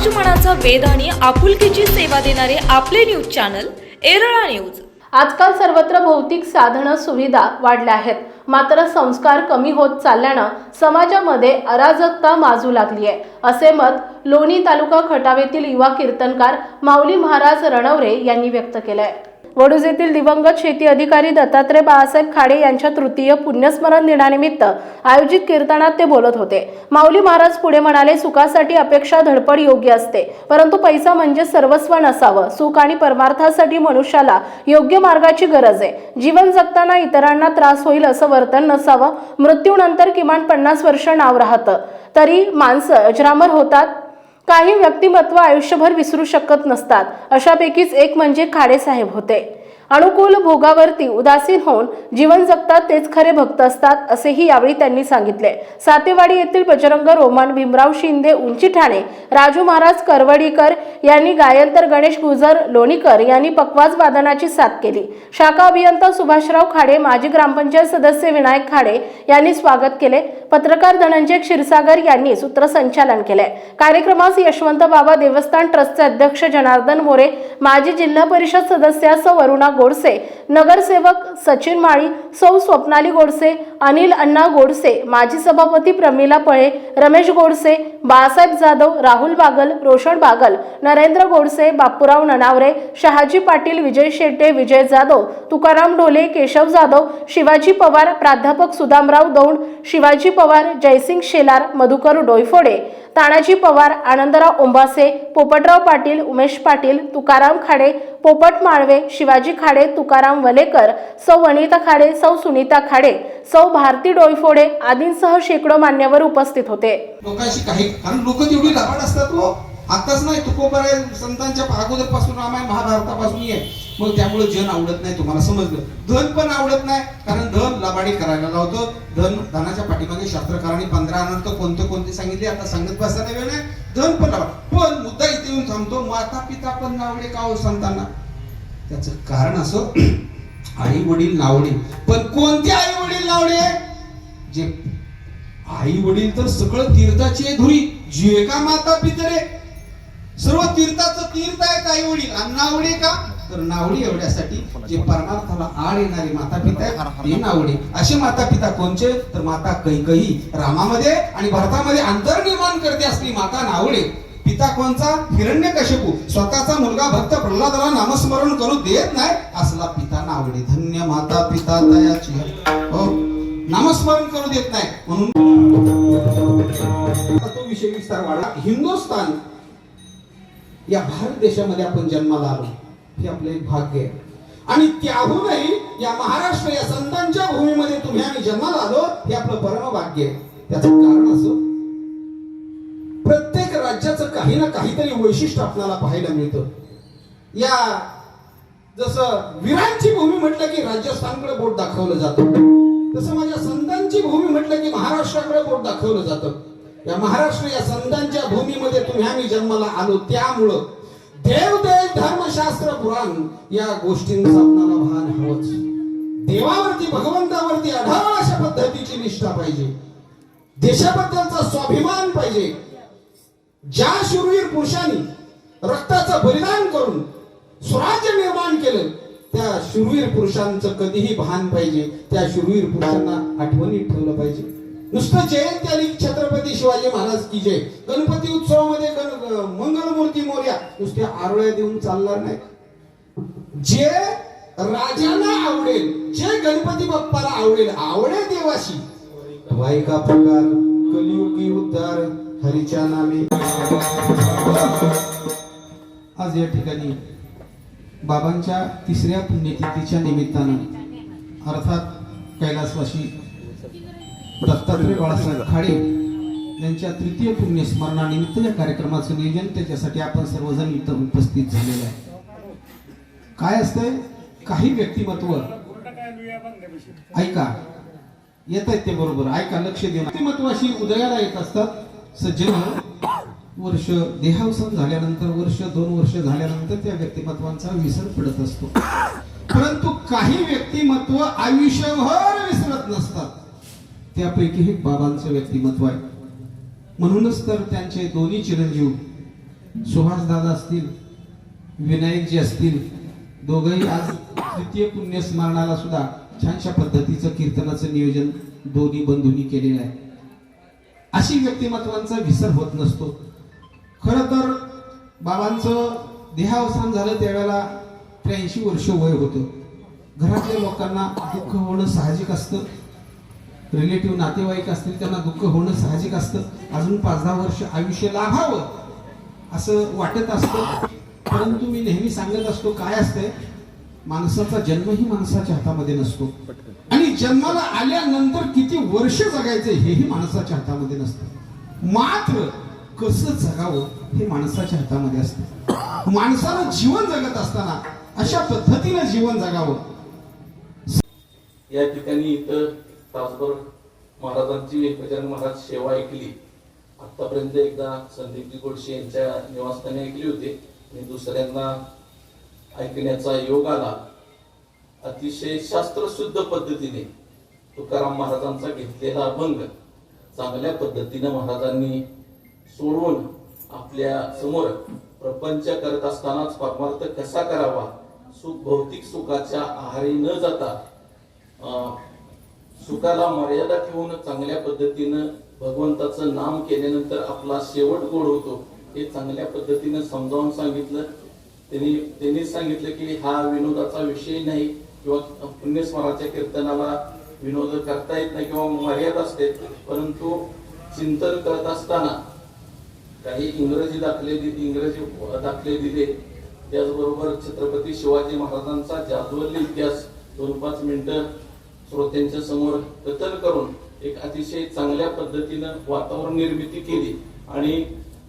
समाजमनाचा वेध आणि आपुलकीची सेवा देणारे आपले न्यूज चॅनल एरळा न्यूज. आजकाल सर्वत्र भौतिक साधनं सुविधा वाढल्या आहेत. मात्र संस्कार कमी होत चालल्यानं समाजामध्ये अराजकता माजू लागली आहे. असे मत लोणी तालुका खटावेतील युवा कीर्तनकार माऊली महाराज रणवरे यांनी व्यक्त केलं आहे वडूज येथील दिवंगत शेती अधिकारी दत्तात्रय बाळासाहेब खाडे यांच्या तृतीय पुण्यस्मरण दिनानिमित्त आयोजित कीर्तनात ते बोलत होते. माऊली महाराज पुढे म्हणाले सुखासाठी अपेक्षा धडपड योग्य असते परंतु पैसा म्हणजे सर्वस्व नसावं. सुख आणि परमार्थासाठी मनुष्याला योग्य मार्गाची गरज आहे. जीवन जगताना इतरांना त्रास होईल असं वर्तन नसावं. मृत्यूनंतर किमान पन्नास वर्ष नाव राहतं. तरी माणसं अजरामर होतात. काही व्यक्तिमत्व आयुष्यभर विसरू शकत नसतात. अशापैकीच एक म्हणजे खाडेसाहेब होते. अनुकूल भोगावरती उदासीन होऊन जीवन जगतात तेच खरे भक्त असतात असेही यावेळी त्यांनी सांगितले. सातेवाडी येथील बजरंग रोमन भीमराव शिंदे उंची ठाणे राजू महाराज करवडीकर यांनी गायन तर गणेश गुजर लोणीकर यांनी पकवाज वादनाची साथ केली. शाखा अभियंता सुभाषराव खाडे माजी ग्रामपंचायत सदस्य विनायक खाडे यांनी स्वागत केले. पत्रकार धनंजय क्षीरसागर यांनी सूत्रसंचालन केले. कार्यक्रमास यशवंत बाबा देवस्थान ट्रस्टचे अध्यक्ष जनार्दन मोरे माजी जिल्हा परिषद सदस्या सौ वरुणा गोडसे. नगरसेवक सचिन माळी सौ स्वप्नाली गोडसे अनिल अण्णा गोडसे माजी सभापती प्रमिला पळे रमेश गोडसे बाळासाहेब जाधव राहुल बागल रोशन बागल नरेंद्र गोडसे बापूराव ननावरे शहाजी पाटील विजय शेट्टे विजय जाधव तुकाराम ढोले केशव जाधव शिवाजी पवार प्राध्यापक सुदामराव दौंड शिवाजी पवार जयसिंग शेलार मधुकर डोयफोडे तानाजी पवार आनंदराव ओंबासे पोपटराव पाटील उमेश पाटील तुकाराम खाडे पोपट माळवे शिवाजी खाडे तुकाराम वलेकर सौ वनिता खाडे सौ सुनीता खाडे सौ भारती डोईफोडे आदींसह शेकडो मान्यवर उपस्थित होते. लोकांशी काही कारण लोक तेवढी असतात हो. आताच नाही तुकोबार संतांच्या अगोदरपासून रामायण महाभारतापासून आहे मग त्यामुळे जन आवडत नाही तुम्हाला समजलं. धन पण आवडत नाही कारण धन लबाडी करायला लावतं. धन धनाच्या पाठीमागे शास्त्रकारांनी पंधरा अनर्थ कोणते कोणते सांगितले आता सांगत बसायला वेळ नाही. धन पण लावड पण मुद्दा इथे येऊन थांबतो माता पिता पण नावडे का हो संतांना? त्याचं कारण असं आई वडील नावडे. पण कोणते आई वडील नावडे? जे आई वडील तर सगळं तीर्थाची धुरी. जे का माता पितरे सर्व तीर्थाचं तीर्थ आहे आई वडील आणि नावडे का? तर नावडी एवढ्यासाठी जे परमार्थाला आड येणारे माता पिता आहेत ते नावडे. असे माता पिता कोणचे? तर माता कैकही रामामध्ये आणि भारतामध्ये अंतर निर्माण करते असली माता नावडे. पिता कोणचा? हिरण्य कशपू स्वतःचा मुलगा भक्त प्रल्हादाला नामस्मरण करू देत नाही असला पिता नावडे. धन्य माता पिता दयाची. हो. नामस्मरण करू देत नाही. म्हणून तो विषय विस्तार वाढला हिंदुस्थान या भारत देशामध्ये आपण जन्माला आलो. हे आपलं एक भाग्य आहे. आणि त्याहूनही या महाराष्ट्र या संतांच्या भूमीमध्ये तुम्ही आम्ही जन्माला आलो हे आपलं परम भाग्य आहे. त्याचं कारण असो प्रत्येक राज्याचं काही ना काहीतरी वैशिष्ट्य आपल्याला पाहायला मिळतं. या जसं वीरांची भूमी म्हटलं की राजस्थानकडे बोट दाखवलं जातं. तसं माझ्या संतांची भूमी म्हटलं की महाराष्ट्राकडे बोट दाखवलं जातं. या महाराष्ट्र या संतांच्या भूमीमध्ये तुम्ही आम्ही जन्माला आलो त्यामुळं देव धर्मशास्त्र पुराण या गोष्टींचा आपल्याला भान हवंच. देवावरती भगवंतावरती आढावा अशा पद्धतीची निष्ठा पाहिजे. देशाबद्दलचा स्वाभिमान पाहिजे. ज्या शूरवीर पुरुषांनी रक्ताचं बलिदान करून स्वराज्य निर्माण केलं त्या शूरवीर पुरुषांचं कधीही भान पाहिजे. त्या शूरवीर पुरुषांना आठवणीत ठेवलं पाहिजे. नुसतं जयंती आली छत्रपती शिवाजी महाराज की जय. गणपती उत्सवामध्ये गण मंगलमूर्ती मोर्या. नुसत्या आरोळ्या देऊन चालणार नाही. जे राजांना आवडेल जे गणपती बाप्पाला आवडेल आवडे देवाशी. वाईका प्रकार कलियुगी उद्धार हरीच्या नामे. आज या ठिकाणी बाबांच्या तिसऱ्या पुण्यतिथीच्या निमित्तानं अर्थात कैलासवाशी दत्तात्रय बाळासाहेब खाडे यांच्या तृतीय पुण्यस्मरणानिमित्त या कार्यक्रमाचं नियोजन. त्याच्यासाठी आपण सर्वजण इथं उपस्थित झालेले आहे. काय असतंय? काही व्यक्तिमत्व. ऐका. येत आहेत ते बरोबर. ऐका लक्ष देऊन. व्यक्तिमत्वाशी उदयाला येत असतात. सज्जन वर्ष देहावसन झाल्यानंतर वर्ष दोन वर्ष झाल्यानंतर त्या व्यक्तिमत्वांचा विसर पडत असतो. परंतु काही व्यक्तिमत्व आयुष्यभर विसरत नसतात. त्यापैकी हे बाबांचं व्यक्तिमत्व आहे. म्हणूनच तर त्यांचे दोन्ही चिरंजीव सुहास दादा असतील विनायकजी असतील दोघंही आज तृतीय पुण्यस्मरणाला सुद्धा छानशा पद्धतीचं कीर्तनाचं नियोजन दोन्ही बंधूंनी केलेलं आहे. अशी व्यक्तिमत्वांचा विसर होत नसतो. खर तर बाबांचं देहावसान झालं त्यावेळेला त्र्याऐंशी वर्ष वय होतं. घरातल्या लोकांना दुःख होणं साहजिक असतं. रिलेटिव्ह नातेवाईक असतील त्यांना दुःख होणं साहजिक असतं. अजून पाच दहा वर्ष आयुष्य लाभावं असं वाटत असतं. परंतु मी नेहमी सांगत असतो काय असतंय? माणसाचा जन्मही माणसाच्या हातामध्ये नसतो. आणि जन्माला आल्यानंतर किती वर्ष जगायचे हेही माणसाच्या हातामध्ये नसतं. मात्र कसं जगावं हे माणसाच्या हातामध्ये असतं. माणसानं जीवन जगत असताना अशा पद्धतीनं जीवन जगावं. या ठिकाणी इथं तासभर महाराजांची गजानन महाराज सेवा ऐकली. आतापर्यंत एकदा संदीपजी गोडसे यांच्या निवासस्थानी ऐकली होती आणि दुसऱ्यांना ऐकण्याचा योग आला. अतिशय शास्त्रशुद्ध पद्धतीने तुकाराम महाराजांचा घेतलेला अभंग चांगल्या पद्धतीनं महाराजांनी सोडवून आपल्यासमोर प्रपंच करत असतानाच परमार्थ कसा करावा? सुख भौतिक सुखाच्या आहारी न जाता सुखाला मर्यादा ठेवून चांगल्या पद्धतीनं भगवंताचं नाम केल्यानंतर आपला शेवट गोड होतो हे चांगल्या पद्धतीनं समजावून सांगितलं. त्यांनी त्यांनी सांगितलं की हा विनोदाचा विषय नाही किंवा पुण्यस्मराच्या कीर्तनाला विनोद करता येत नाही किंवा मर्यादा असते परंतु चिंतन करत असताना काही इंग्रजी दाखले दिले इंग्रजी दाखले दिले. त्याचबरोबर छत्रपती शिवाजी महाराजांचा जादवल्ली इतिहास दोन पाच मिनिटं श्रोत्यांच्या समोर कथन करून एक अतिशय चांगल्या पद्धतीनं वातावरण निर्मिती केली. आणि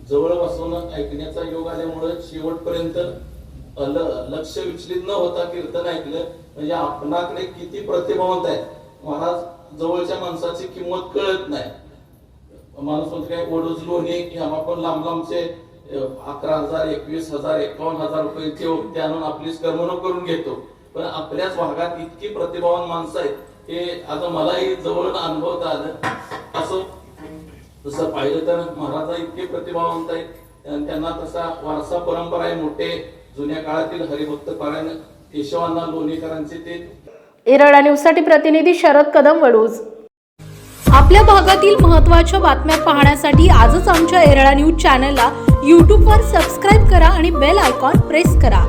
जवळ बसून ऐकण्याचा योग आल्यामुळे शेवटपर्यंत लक्ष विचलित न होता कीर्तन ऐकलं. म्हणजे आपणाकडे किती प्रतिभावंत आहे महाराज जवळच्या माणसाची किंमत कळत नाही. माणूस म्हणतो काय ओढूच लोणी की आपण लांब लांबचे अकरा हजार एकवीस हजार एकावन्न हजार रुपयाचे ते आणून आपलीच करमणूक करून घेतो. पण आपल्याच भागात इतकी प्रतिभावान माणसं आहेत. हे आता मलाही जवळ अनुभवता आलं. असं तसं पाहिलं तर महाराजा इतके प्रतिभावंत आहेत. आणि त्यांना तसा वारसा परंपरा आहे मोठे. जुन्या काळातील हरिभक्त पारायण केशवांना लोणीकरांचे ते. एरळा न्यूजसाठी प्रतिनिधी शरद कदम वडूज. आपल्या भागातील महत्त्वाच्या बातम्या पाहण्यासाठी आजच आमच्या एरळा न्यूज चॅनलला यूट्यूबवर सबस्क्राईब करा आणि बेल आयकॉन प्रेस करा.